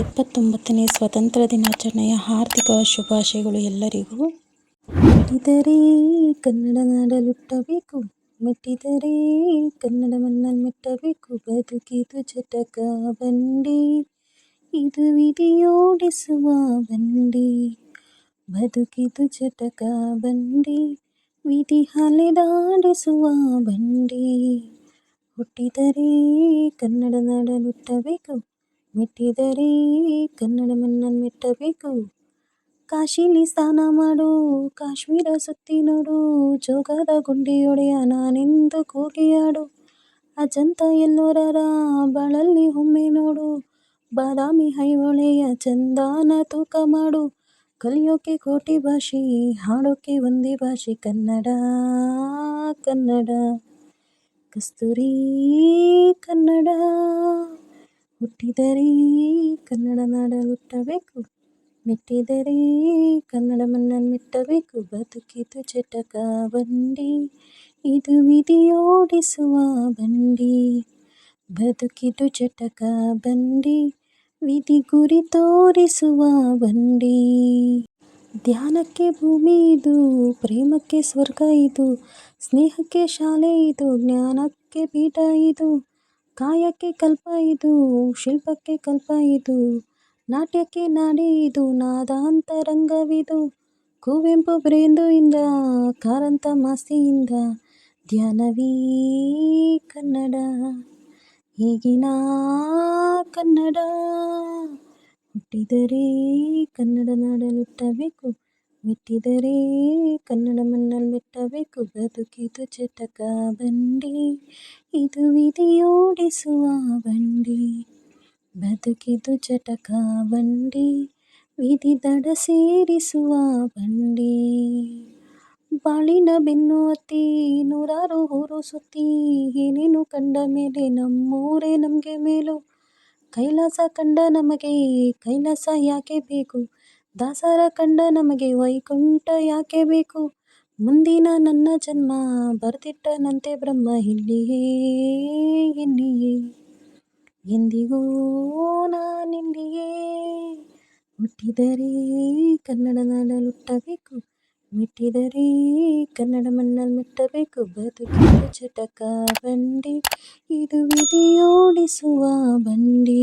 ಎಪ್ಪತ್ತೊಂಬತ್ತನೇ ಸ್ವಾತಂತ್ರ್ಯ ದಿನಾಚರಣೆಯ ಹಾರ್ದಿಕ ಶುಭಾಶಯಗಳು ಎಲ್ಲರಿಗೂ. ಮೆಟ್ಟಿದರೆ ಕನ್ನಡ ನಾಡಲುಟ್ಟಬೇಕು ಮೆಟ್ಟಿದರೆ ಕನ್ನಡ ಮಣ್ಣಲ್ಲಿ ಮೆಟ್ಟಬೇಕು, ಬದುಕಿದು ಜಟಕ ಬಂಡಿ ಇದು ವಿಧಿಯೋಡಿಸುವ ಬಂಡಿ, ಬದುಕಿದು ಜಟಕ ಬಂಡಿ, ವಿಧಿ ಹಲೆದಾಡಿಸುವ ಬಂಡಿ. ಹುಟ್ಟಿದರೆ ಕನ್ನಡ ನಾಡಲುಟ್ಟಬೇಕು ಮೆಟ್ಟಿದರೆ ಕನ್ನಡ ಮನ್ನನ್ ಮೆಟ್ಟಬೇಕು. ಕಾಶಿಲಿ ಸ್ನಾನ ಮಾಡು, ಕಾಶ್ಮೀರ ಸುತ್ತಿ ನೋಡು, ಜೋಗದ ಗುಂಡಿಯೊಡೆಯ ನಾನೆಂದು ಕೂಗಿಯಾಡು. ಅಜಂತ ಎಲ್ಲೋರರ ಬಾಳಲ್ಲಿ ಒಮ್ಮೆ ನೋಡು, ಬಾದಾಮಿ ಐಹೊಳೆಯ ಚಂದಾನ ತೂಕ ಮಾಡು. ಕಲಿಯೋಕೆ ಕೋಟಿ ಭಾಷೆ, ಹಾಡೋಕೆ ಒಂದೇ ಭಾಷೆ, ಕನ್ನಡ ಕನ್ನಡ. ಕಸ್ತೂರಿ ಕನ್ನಡ. ಹುಟ್ಟಿದರೆ ಕನ್ನಡ ನಾಡಲುಟ್ಟಬೇಕು ಮೆಟ್ಟಿದರೆ ಕನ್ನಡ ಮಣ್ಣನ್ನು ಮೆಟ್ಟಬೇಕು, ಬದುಕಿದು ಚಟಕ ಬಂಡಿ, ಇದು ವಿಧಿಯೋಡಿಸುವ ಬಂಡಿ, ಬದುಕಿದು ಚಟಕ ಬಂಡಿ, ವಿಧಿ ಗುರಿ ತೋರಿಸುವ ಬಂಡಿ. ಧ್ಯಾನಕ್ಕೆ ಭೂಮಿ ಇದು, ಪ್ರೇಮಕ್ಕೆ ಸ್ವರ್ಗ ಇದು, ಸ್ನೇಹಕ್ಕೆ ಶಾಲೆ ಇದು, ಜ್ಞಾನಕ್ಕೆ ಪೀಠ ಇದು ಕಾಯಕ್ಕೆ ಕಲ್ಪ ಇದು, ಶಿಲ್ಪಕ್ಕೆ ಕಲ್ಪ ಇದು, ನಾಟ್ಯಕ್ಕೆ ನಾಡಿ ಇದು, ನಾದಾಂತರಂಗವಿದು. ಕುವೆಂಪು ಬ್ರೇಂದುಯಿಂದ ಕಾರಂತ ಮಾಸಿಯಿಂದ, ಧ್ಯಾನವೀ ಕನ್ನಡ. ಈಗಿನ ಕನ್ನಡ ಹುಟ್ಟಿದರೆ ಕನ್ನಡ ನಾಡಲುಟ್ಟಬೇಕು ಮೆಟ್ಟಿದರೆ ಕನ್ನಡ ಮಣ್ಣಲ್ಲಿ ಮೆಟ್ಟಬೇಕು ಬದುಕಿದು ಚಟಕ ಬಂಡಿ, ಇದು ವಿಧಿಯೋಡಿಸುವ ಬಂಡಿ. ಬದುಕಿದು ಚಟಕ ಬಂಡಿ, ವಿಧಿ ದಡ ಸೇರಿಸುವ ಬಂಡಿ. ಬಾಳಿನ ಬೆನ್ನು ಹತ್ತಿ ನೂರಾರು ಊರು ಸುತ್ತಿ, ಏನೇನು ಕಂಡ ಮೇಲೆ ನಮ್ಮೂರೇ ನಮಗೆ ಮೇಲು. ಕೈಲಾಸ ಕಂಡ ನಮಗೆ, ಕೈಲಾಸ ಯಾಕೆ ಬೇಕು? ದಾಸರ ಕಂಡ ನಮಗೆ ವೈಕುಂಠ ಯಾಕೆ ಬೇಕು? ಮುಂದಿನ ನನ್ನ ಜನ್ಮ ಬರ್ತಿಟ್ಟನಂತೆ ಬ್ರಹ್ಮ ಇಲ್ಲಿಯೇ ಇಲ್ಲಿಯೇ ಎಂದಿಗೂ ನಾನಿಲ್ಲಿಯೇ ಹುಟ್ಟಿದರೆ ಕನ್ನಡ ನಾಡಲುಟ್ಟಬೇಕು ಮೆಟ್ಟಿದರೆ ಕನ್ನಡ ಮಣ್ಣಲ್ಲಿ ಮೆಟ್ಟಬೇಕು. ಬದುಕು ಚಟಕ ಬಂಡಿ, ಇದು ವಿಧಿಯೋಡಿಸುವ ಬಂಡಿ.